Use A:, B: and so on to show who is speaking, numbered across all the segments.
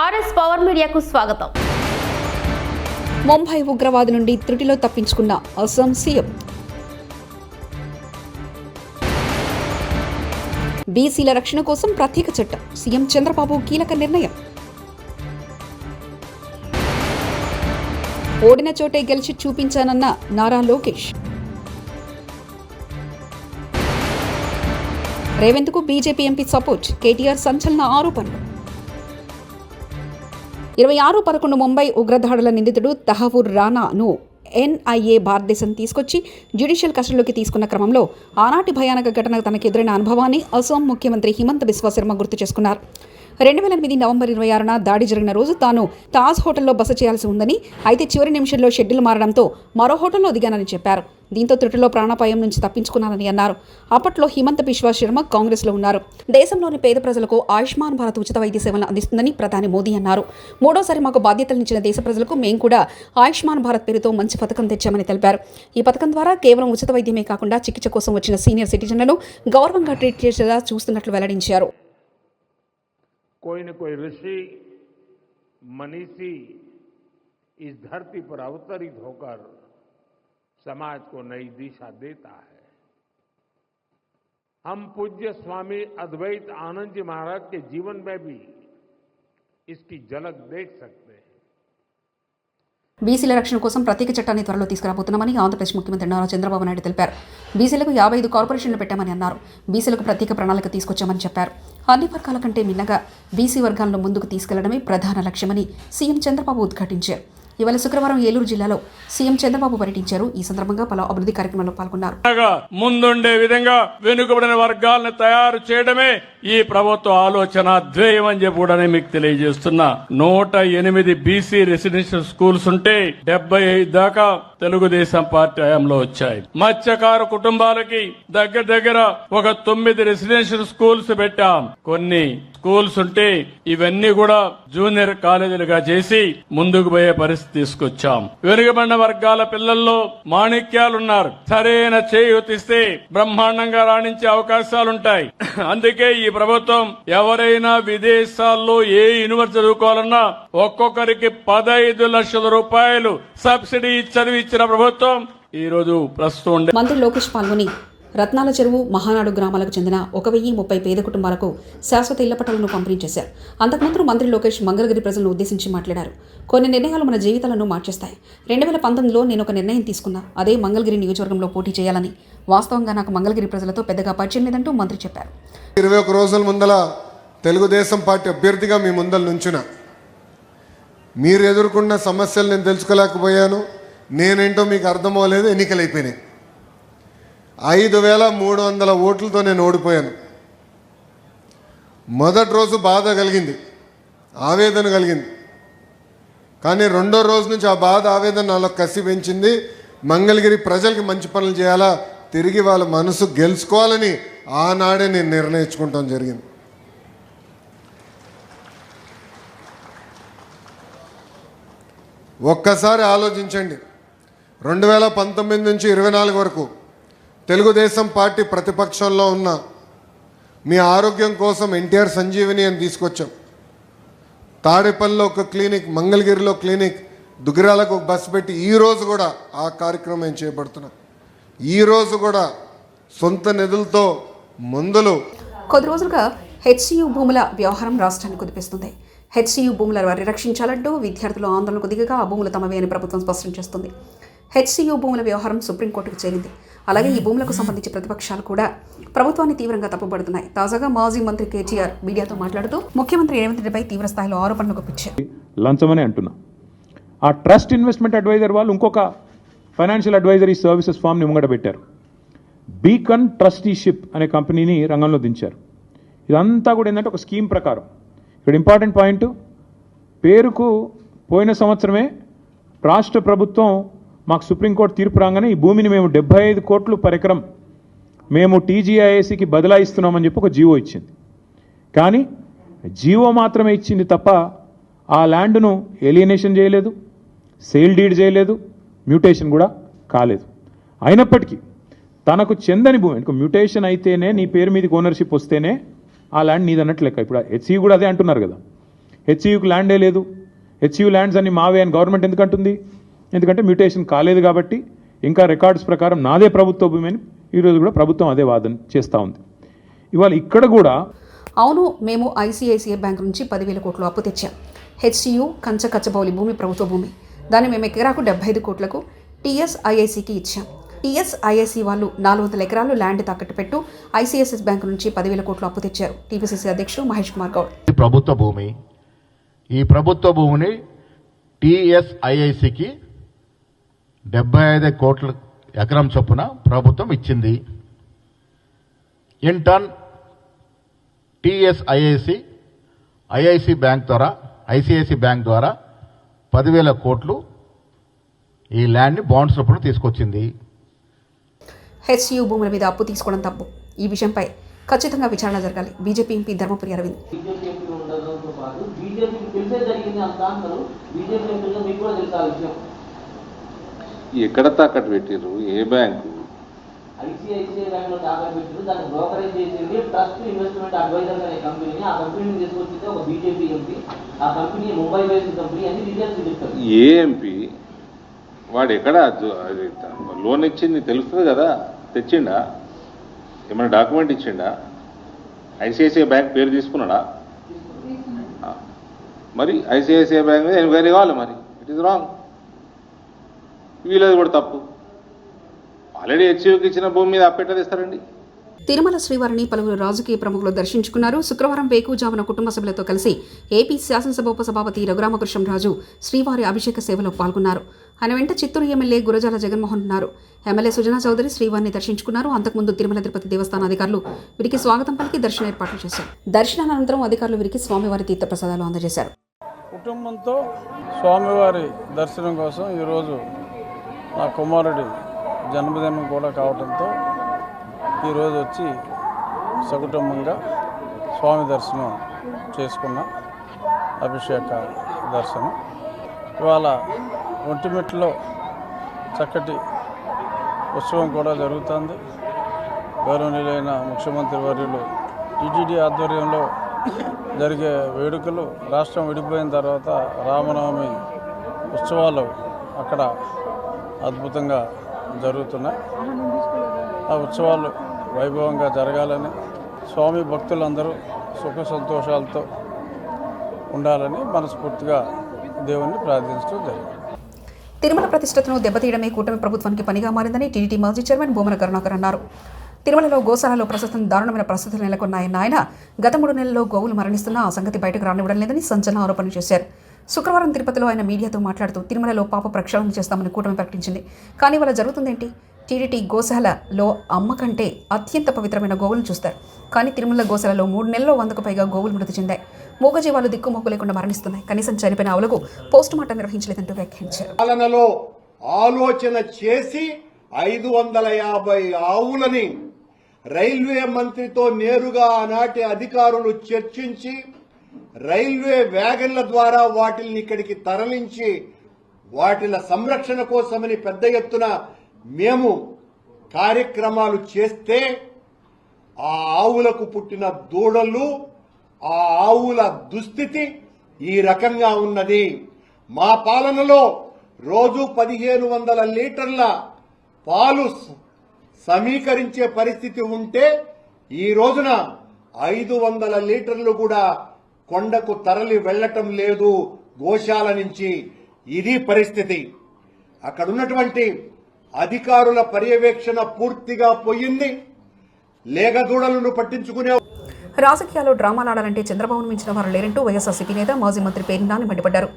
A: RS power మీడియాకు స్వాగతం.
B: ముంబై ఉగ్రవాదు నుండి త్రుటిలో తప్పించుకున్న అస్సాం సీఎం. బీసీల రక్షణ కోసం ప్రత్యేక చట్టం. సీఎం చంద్రబాబు కీలక నిర్ణయం. ఓడిన చోటే గెలిచి చూపించానన్న నారా లోకేష్. రేవంత్కు బీజేపీ ఎంపీ సపోర్ట్. కేటీఆర్ సంచలన ఆరోపణలు. ఇరవై ఆరు పదకొండు ముంబై ఉగ్రదాడుల నిందితుడు తహవూర్ రానాను ఎన్ఐఏ భారతదేశం తీసుకొచ్చి జ్యుడిషియల్ కస్టడీలోకి తీసుకున్న క్రమంలో ఆనాటి భయానక ఘటన తనకెదురైన అనుభవాన్ని అసోం ముఖ్యమంత్రి హిమంత బిశ్వ శర్మ గుర్తు చేసుకున్నారు. రెండు వేల ఎనిమిది నవంబర్ ఇరవై ఆరున దాడి జరిగిన రోజు తాను తాజ్ హోటల్లో బస చేయాల్సి ఉందని అయితే చివరి నిమిషంలో షెడ్యూల్ మారడంతో మరో హోటల్లో దిగానని చెప్పారు. దీంతో త్రుటిలో ప్రాణాపాయం నుంచి తప్పించుకున్నానని అన్నారు. అప్పట్లో హిమంత బిశ్వా శర్మ కాంగ్రెస్లో ఉన్నారు. దేశంలోని పేద ప్రజలకు ఆయుష్మాన్ భారత్ ఉచిత వైద్య సేవలను అందిస్తుందని ప్రధాని మోదీ అన్నారు. మూడోసారి మాకు బాధ్యతలనిచ్చిన దేశ ప్రజలకు మేము కూడా ఆయుష్మాన్ భారత్ పేరుతో మంచి పథకం తెచ్చామని తెలిపారు. ఈ పథకం ద్వారా కేవలం ఉచిత వైద్యమే కాకుండా చికిత్స కోసం వచ్చిన సీనియర్ సిటిజన్లను గౌరవంగా ట్రీట్ చేసేలా చూస్తున్నట్లు వెల్లడించారు.
C: कोई न कोई ऋषि, मनीषी इस धरती पर अवतरित होकर समाज को नई दिशा देता है। हम पूज्य स्वामी अद्वैत आनंद जी महाराज के जीवन में भी इसकी झलक देख सकते हैं।
B: బీసీల రక్షణ కోసం ప్రత్యేక చట్టాన్ని త్వరలో తీసుకురాబోతున్నామని ఆంధ్రప్రదేశ్ ముఖ్యమంత్రి నారా చంద్రబాబు నాయుడు తెలిపారు. బీసీలకు యాభై ఐదు కార్పొరేషన్లు పెట్టామని అన్నారు. బీసీలకు ప్రత్యేక ప్రణాళిక తీసుకొచ్చామని చెప్పారు. అన్ని వర్గాల కంటే మిన్నగా బీసీ వర్గాలను ముందుకు తీసుకెళ్ళడమే ప్రధాన లక్ష్యమని సీఎం చంద్రబాబు ఉద్ఘాటించారు. ఇవాళ శుక్రవారం ఏలూరు జిల్లాలో సీఎం చంద్రబాబు పర్యటించారు. ఈ సందర్భంగా పలు అభివృద్ధి కార్యక్రమాల్లో పాల్గొన్నారు.
D: ముందుండే విధంగా వెనుకబడిన వర్గాలను తయారు చేయడమే ఈ ప్రభుత్వ ఆలోచన ధ్యేయం అని చెప్పి కూడా మీకు తెలియజేస్తున్నా. నూట ఎనిమిది బీసీ రెసిడెన్షియల్ స్కూల్స్ ఉంటే డెబ్బై ఐదు దాకా తెలుగుదేశం పార్టీ హయాంలో వచ్చాయి. మత్స్యకారు కుటుంబాలకి దగ్గర దగ్గర ఒక తొమ్మిది రెసిడెన్షియల్ స్కూల్స్ పెట్టాం. కొన్ని స్కూల్స్ ఉంటే ఇవన్నీ కూడా జూనియర్ కాలేజీలుగా చేసి ముందుకు పోయే పరిస్థితి తీసుకొచ్చాం. వెనుకబడిన వర్గాల పిల్లల్లో మాణిక్యాలున్నారు. సరైన చేయూతిస్తే బ్రహ్మాండంగా రాణించే అవకాశాలుంటాయి. అందుకే ఈ ప్రభుత్వం ఎవరైనా విదేశాల్లో ఏ యూనివర్సిటీ చదువుకోవాలన్నా ఒక్కొక్కరికి పదహైదు లక్షల రూపాయలు సబ్సిడీ చదివిచ్చిన ప్రభుత్వం ఈ రోజు ప్రస్తుతం
B: మంత్రి లోకేష్ పాల్గొని రత్నాల చెరువు మహానాడు గ్రామాలకు చెందిన ఒక వెయ్యి ముప్పై పేద కుటుంబాలకు శాశ్వత ఇళ్ళ పట్టాలను పంపిణీ చేశారు అంతకుముందు మంత్రి లోకేష్ మంగళగిరి ప్రజలను ఉద్దేశించి మాట్లాడారు. కొన్ని నిర్ణయాలు మన జీవితాలను మార్చేస్తాయి. రెండు వేల పంతొమ్మిదిలో నేను ఒక నిర్ణయం తీసుకున్నా. అదే మంగళగిరి నియోజకవర్గంలో పోటీ చేయాలని వాస్తవంగా నాకు మంగళగిరి ప్రజలతో పెద్దగా పరిచయం లేదంటూ మంత్రి చెప్పారు.
E: ఇరవై ఒక రోజుల ముందల తెలుగుదేశం పార్టీ అభ్యర్థిగా మీ ముందల నుంచున మీరు ఎదుర్కొన్న సమస్యలు నేను తెలుసుకోలేకపోయాను. నేనేంటో మీకు అర్థమవలేదు ఎన్నికలు అయిపోయినాయి. ఐదు వేల మూడు వందల ఓట్లతో నేను ఓడిపోయాను. మొదటి రోజు బాధ కలిగింది ఆవేదన కలిగింది. కానీ రెండో రోజు నుంచి ఆ బాధ ఆవేదన నాలో కసి పెంచింది. మంగళగిరి ప్రజలకి మంచి పనులు చేయాలా తిరిగి వాళ్ళ మనసు గెలుచుకోవాలని ఆనాడే నేను నిర్ణయించుకుంటాం జరిగింది. ఒక్కసారి ఆలోచించండి. రెండు వేల పంతొమ్మిది నుంచి ఇరవై నాలుగు వరకు తెలుగుదేశం పార్టీ ప్రతిపక్షంలో ఉన్న మీ ఆరోగ్యం కోసం ఎన్టీఆర్ సంజీవిని అని తీసుకొచ్చాం. తాడేపల్లిలో ఒక క్లినిక్ మంగళగిరిలో క్లినిక్ దుగ్గిరాలకు ఒక బస్సు పెట్టి ఈ రోజు కూడా ఆ కార్యక్రమం చేపడుతున్నాం. ఈ రోజు కూడా సొంత నిధులతో మందులు
B: కొద్ది రోజులుగా హెచ్సియు భూముల వ్యవహారం రాష్ట్రాన్ని కుదిపిస్తుంది. హెచ్సియు భూముల పరిరక్షించాలంటూ విద్యార్థులు ఆందోళనకు దిగగా ఆ భూములు తమవే అని ప్రభుత్వం స్పష్టం చేస్తుంది. హెచ్సియు భూముల వ్యవహారం సుప్రీంకోర్టుకు చేరింది. అలాగే ఈ భూములకు సంబంధించి ప్రతిపక్షాలు కూడా ప్రభుత్వాన్ని తీవ్రంగా తప్పుపడుతున్నాయి తాజాగా మాజీ మంత్రి కేటీఆర్ మీడియాతో మాట్లాడుతూ ముఖ్యమంత్రి రేవంత్ రెడ్డిపై తీవ్ర స్థాయిలో ఆరోపణలు గుప్పించారు.
F: లంచమని అంటున్నా. ఆ ట్రస్ట్ ఇన్వెస్ట్మెంట్ అడ్వైజర్ వాళ్ళు ఇంకొక ఫైనాన్షియల్ అడ్వైజరీ సర్వీసెస్ ఫామ్ని ముంగడ పెట్టారు. బీకన్ ట్రస్టీషిప్ అనే కంపెనీని రంగంలో దించారు. ఇదంతా కూడా ఏంటంటే ఒక స్కీమ్ ప్రకారం. ఇక్కడ ఇంపార్టెంట్ పాయింట్ పేరుకు పోయిన సంవత్సరమే రాష్ట్ర ప్రభుత్వం మాకు సుప్రీంకోర్టు తీర్పు రాగానే ఈ భూమిని మేము డెబ్బై ఐదు కోట్లు పరికరం. మేము టీజీఐఏసీకి బదలాయిస్తున్నామని చెప్పి ఒక జీవో ఇచ్చింది. కానీ జీవో మాత్రమే ఇచ్చింది తప్ప ఆ ల్యాండ్ను ఏలియనేషన్ చేయలేదు సేల్ డీడ్ చేయలేదు మ్యూటేషన్ కూడా కాలేదు. అయినప్పటికీ తనకు చెందని భూమి ఇంకా మ్యూటేషన్ అయితేనే నీ పేరు మీదకి ఓనర్షిప్ వస్తేనే ఆ ల్యాండ్ నీదన్నట్టు లెక్క. ఇప్పుడు హెచ్ఈ కూడా అదే అంటున్నారు కదా. హెచ్సియుకి ల్యాండే లేదు. హెచ్ఈ ల్యాండ్స్ అన్ని మావే అని గవర్నమెంట్ ఎందుకంటుంది ఎందుకంటే మ్యూటేషన్ కాలేదు కాబట్టి ఇంకా రికార్డ్స్ ప్రకారం నాదే ప్రభుత్వ భూమి అని ఈరోజు కూడా ప్రభుత్వం అదే వాదన చేస్తూ ఉంది. ఇవాళ ఇక్కడ కూడా
B: అవును మేము ఐసిఐసిఐ బ్యాంక్ నుంచి పదివేల కోట్లు అప్పు తెచ్చాం. హెచ్సియు కంచ కచ్చబౌలి భూమి ప్రభుత్వ భూమి. దాన్ని మేము ఎకరాకు డెబ్బై ఐదు కోట్లకు టీఎస్ఐఐసికి ఇచ్చాం. టీఎస్ఐఐసి వాళ్ళు నాలుగు వందల ఎకరాలు ల్యాండ్ తాకట్టు పెట్టు ఐసిఐసిఎస్ బ్యాంక్ నుంచి పదివేల కోట్లు అప్పు తెచ్చారు. టీపీసీసీ అధ్యక్షుడు మహేష్ కుమార్ గౌడ్.
G: ప్రభుత్వ భూమి ఈ ప్రభుత్వ భూమిని టిఎస్ఐఐసికి డెబ్బై ఐదు కోట్ల ఎకరం చొప్పున ప్రభుత్వం ఇచ్చింది. In turn TSIIC IIC bank ద్వారా ఐసిఐసి బ్యాంక్ ద్వారా పదివేల కోట్లు ఈ ల్యాండ్ని బాండ్స్ రూపంలో తీసుకొచ్చింది.
B: హెచ్సియు భూముల మీద అప్పు తీసుకోవడం తప్పు. ఈ విషయంపై ఖచ్చితంగా విచారణ జరగాలి. BJP MP Dharmapuri Arvind.
H: BJP తెలిసే జరిగింది అంత బీజేపీ ఎంపీలుగా మీకు కూడా తెలుసు ఆ విషయం.
I: ఎక్కడ తాకట్టు పెట్టిర్రు? ఏ బ్యాంకు?
H: ఐసిఐసిఐ బ్యాంక్లో తాకట్టు పెట్టారు దాన్ని బ్రోకరేజ్ చేసింది ట్రస్ట్ ఇన్వెస్ట్మెంట్ అడ్వైజర్ అనే కంపెనీని ఆ కంపెనీని తీసుకొచ్చింది ఒక బీజేపీ ఎంపీ. ఆ కంపెనీ ముంబై బేస్డ్ కంపెనీ. అని డీటెయిల్స్ చెప్తారు.
I: ఏ ఎంపీ? వాడు ఎక్కడ లోన్ ఇచ్చింది తెలుస్తుంది కదా? తెచ్చిండా? ఏమైనా డాక్యుమెంట్ ఇచ్చిండా? ఐసిఐసిఐ బ్యాంక్ పేరు తీసుకున్నాడా? ఆ. మరి ఐసిఐసిఐ బ్యాంక్ మీద ఎంక్వైరీ కావాలి మరి. ఇట్ ఈస్ రాంగ్ వీళ్ళది కూడా తప్పు. ఆల్రెడీ హెచ్యూకి ఇచ్చిన భూమి మీద అప్పెట్ట తెస్తారండి.
B: తిరుమల శ్రీవారిని పలువురు రాజకీయ ప్రముఖులు దర్శించుకున్నారు. శుక్రవారం వేకుజామున కుటుంబ సభ్యులతో కలిసి ఏపీ శాసనసభ ఉపసభాపతి రఘురామకృష్ణరాజు శ్రీవారి అభిషేక సేవలో పాల్గొన్నారు. ఆయన వెంట చిత్తూరు ఎమ్మెల్యే గురజాల జగన్మోహన్ ఉన్నారు. ఎమ్మెల్యే సుజనా చౌదరి శ్రీవారిని దర్శించుకున్నారు. అంతకుముందు తిరుమల తిరుపతి దేవస్థాన అధికారులు వీరికి స్వాగతం పలికి దర్శన ఏర్పాట్లు చేశారు. దర్శనానంతరం అధికారులు వీరికి స్వామివారి తీర్థప్రసాదాలు అందజేశారు.
J: కుటుంబంతో స్వామివారి దర్శనం కోసం ఈరోజు నా కుమారుడి జన్మదినం కూడా కావడంతో ఈరోజు వచ్చి సకుటుంబంగా స్వామి దర్శనం చేసుకున్న అభిషేక దర్శనం. ఇవాళ ఒంటిమిట్లో చక్కటి ఉత్సవం కూడా జరుగుతుంది. గౌరవనీయులైన ముఖ్యమంత్రి వర్యులు టీటీడీ ఆధ్వర్యంలో జరిగే వేడుకలు రాష్ట్రం విడిపోయిన తర్వాత రామనవమి ఉత్సవాలు అక్కడ అద్భుతంగా జరుగుతున్నాయి. ఆ ఉత్సవాలు వైభవంగా జరగాలని స్వామి భక్తులందరూ సుఖ సంతోషాలతో ఉండాలని మనస్ఫూర్తిగా దేవుణ్ణి ప్రార్థించడం జరిగింది.
B: తిరుమల ప్రతిష్టతను దెబ్బతీయడమే కూటమి ప్రభుత్వానికి పనిగా మారిందని టీడీటీ మాజీ చైర్మన్ భూమన కరుణాకర్ అన్నారు. తిరుమలలో గోశాలలో ప్రస్తుతం దారుణమైన పరిస్థితులు నెలకొన్నాయన్న ఆయన గత మూడు నెలల్లో గోవులు మరణిస్తున్నా ఆ సంగతి బయటకు రానివ్వడం లేదని సంచలన ఆరోపణలు చేశారు. శుక్రవారం తిరుపతిలో ఆయన మీడియాతో మాట్లాడుతూ తిరుమలలో పాప ప్రక్షాళన చేస్తామని కూటమి ప్రకటించింది. కానీ వాళ్ళ జరుగుతుందేంటి? టీడీటీ గోశాలలో అమ్మ కంటే అత్యంత పవిత్రమైన గోవులను చూస్తారు. కానీ తిరుమల గోశాలలో మూడు నెలల్లో వందకు పైగా గోవులు మృతి చెందాయి. మూగజీవాలు దిక్కుమొక్కు లేకుండా మరణిస్తున్నాయి. కనీసం చనిపోయిన ఆవులకు పోస్ట్ మార్టం నిర్వహించలేదంటూ వ్యాఖ్యానించారు.
K: పాలనలో ఆలోచన చేసి ఐదు వందల యాభై ఆవులని రైల్వే మంత్రితో నేరుగా ఆనాటి అధికారులు చర్చించి రైల్వే వ్యాగన్ల ద్వారా వాటిల్ని ఇక్కడికి తరలించి వాటిల సంరక్షణ కోసమని పెద్ద ఎత్తున మేము కార్యక్రమాలు చేస్తే ఆ ఆవులకు పుట్టిన దూడలు ఆ ఆవుల దుస్థితి ఈ రకంగా ఉన్నది. మా పాలనలో రోజు పదిహేను వందల లీటర్ల పాలు సమీకరించే పరిస్థితి ఉంటే ఈ రోజున ఐదు వందల లీటర్లు కూడా కొండకు తరలి వెళ్ళటం లేదు గోశాల నుంచి. ఇది పరిస్థితి. అక్కడున్నటువంటి అధికారుల పర్యవేక్షణ పూర్తిగా పోయింది. లేగదూడలను పట్టించుకునే
B: రాజకీయాల్లో డ్రామాలాడాలంటే చంద్రబాబును మించిన వారు లేరంటూ వైఎస్ఆర్సీపీ నేత మాజీ మంత్రి పేరు నాని మండిపడ్డారు.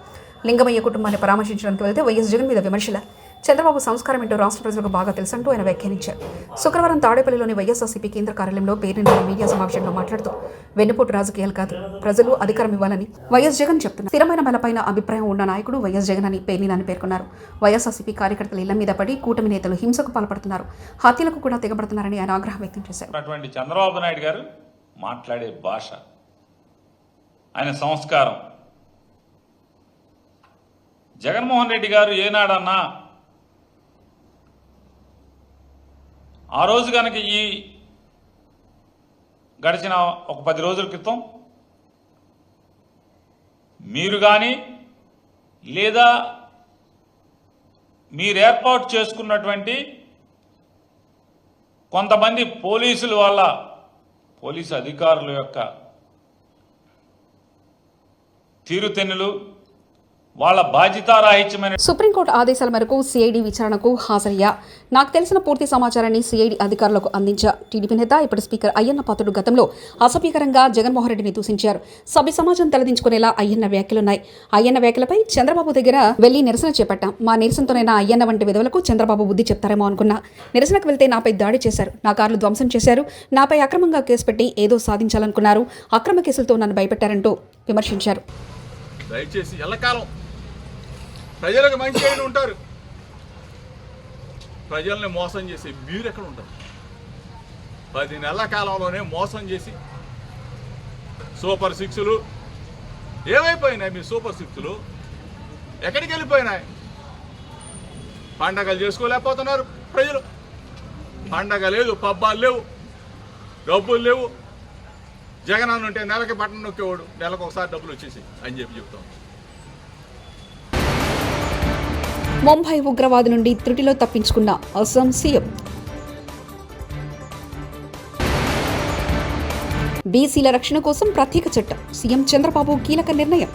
B: లింగమయ్య కుటుంబాన్ని పరామర్శించడానికి వెళ్తే వైఎస్ జగన్ మీద విమర్శల. చంద్రబాబు సంస్కారం ఏంటో రాష్ట్ర ప్రజలకు బాగా తెలుసంటూ ఆయన వ్యాఖ్యానించారు. శుక్రవారం తాడేపల్లిలోని వైఎస్ఆర్సీపీ కేంద్ర కార్యాలయంలో పేరు మీడియా సమావేశంలో మాట్లాడుతూ వెన్నుపోటు రాజకీయాలు కాదు. ప్రజలు అధికారం ఇవ్వాలని వైఎస్ జగన్ చెప్తున్నారు. స్థిరమైన బలపైన అభిప్రాయం ఉన్న నాయకుడు వైఎస్ జగన్ అని పేర్నినాని పేర్కొన్నారు. వైఎస్ఆర్సీపీ కార్యకర్తల ఇళ్ళ మీద పడి కూటమి నేతలు హింసకు పాల్పడుతున్నారు. హత్యలకు కూడా తెగబడుతున్నారని ఆయన ఆగ్రహం వ్యక్తం చేశారు.
L: చంద్రబాబు నాయుడు గారు మాట్లాడే భాష ఆయన సంస్కారం. జగన్మోహన్ రెడ్డి గారు ఏనాడన్నా ఆ రోజు కనుక ఈ గడిచిన ఒక పది రోజుల క్రితం మీరు కానీ లేదా మీరు ఏర్పాటు చేసుకున్నటువంటి కొంతమంది పోలీసుల వల్ల పోలీసు అధికారుల యొక్క తీరుతెన్నులు వాళ్ళ బాధ్యతారాహిత్యమైన
B: సుప్రీంకోర్టు ఆదేశాల మేరకు సిఐడి విచారణకు హాజరయ్యా. నాకు తెలిసిన పూర్తి సమాచారాన్ని సిఐడి అధికారులకు అందించా. టీడీపీ నేత ఇప్పుడు స్పీకర్ అయ్యన్న పాత్రుడు గతంలో అసభ్యకరంగా జగన్మోహన్ రెడ్డిని దూషించారు. సభ్య సమాజం తలదించుకునేలా అయ్యన్న వ్యాఖ్యలున్నాయి. అయ్యన్న వ్యాఖ్యలపై చంద్రబాబు దగ్గర వెళ్ళి నిరసన చేపట్టాం. మా నిరసనతోనైనా అయ్యన్న వంటి విధులకు చంద్రబాబు బుద్ధి చెప్తారేమో అనుకున్నా. నిరసనకు వెళ్తే నాపై దాడి చేశారు. నా కార్లు ధ్వంసం చేశారు. నాపై అక్రమంగా కేసు పెట్టి ఏదో సాధించాలనుకున్నారు. అక్రమ కేసులతో నన్ను భయపెట్టారంటూ విమర్శించారు.
M: దయచేసి ఎల్లకాలం ప్రజలకు మంచి అయిన ఉంటారు. ప్రజల్ని మోసం చేసి మీరు ఎక్కడ ఉంటారు? పది నెలల కాలంలోనే మోసం చేసి సూపర్ సిక్స్లు ఏమైపోయినాయి? మీ సూపర్ సిక్స్లు ఎక్కడికి వెళ్ళిపోయినాయి? పండగలు చేసుకోలేకపోతున్నారు ప్రజలు. పండగ లేదు పబ్బాలు లేవు డబ్బులు లేవు. జగన్ అన్న ఉంటే నెలకి బట్టన్ నొక్కేవాడు. నెలకు ఒకసారి డబ్బులు వచ్చేసి అని చెప్పి చెప్తాం.
B: ముంబై ఉగ్రవాదు నుండి త్రుటిలో తప్పించుకున్న అస్సాం సీఎం. బీసీల రక్షణ కోసం ప్రత్యేక చట్టం. సీఎం చంద్రబాబు కీలక నిర్ణయం.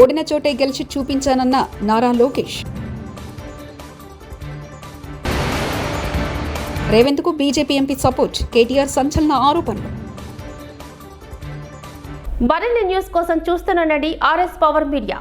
B: ఓడిన చోటే గెలిచి చూపించానన్న నారా లోకేష్. రేవంత్కు బీజేపీ ఎంపీ సపోర్ట్. కేటీఆర్ సంచలన ఆరోపణలు.
A: మరిన్ని న్యూస్ కోసం చూస్తూనండి ఆర్ఎస్ పవర్ మీడియా.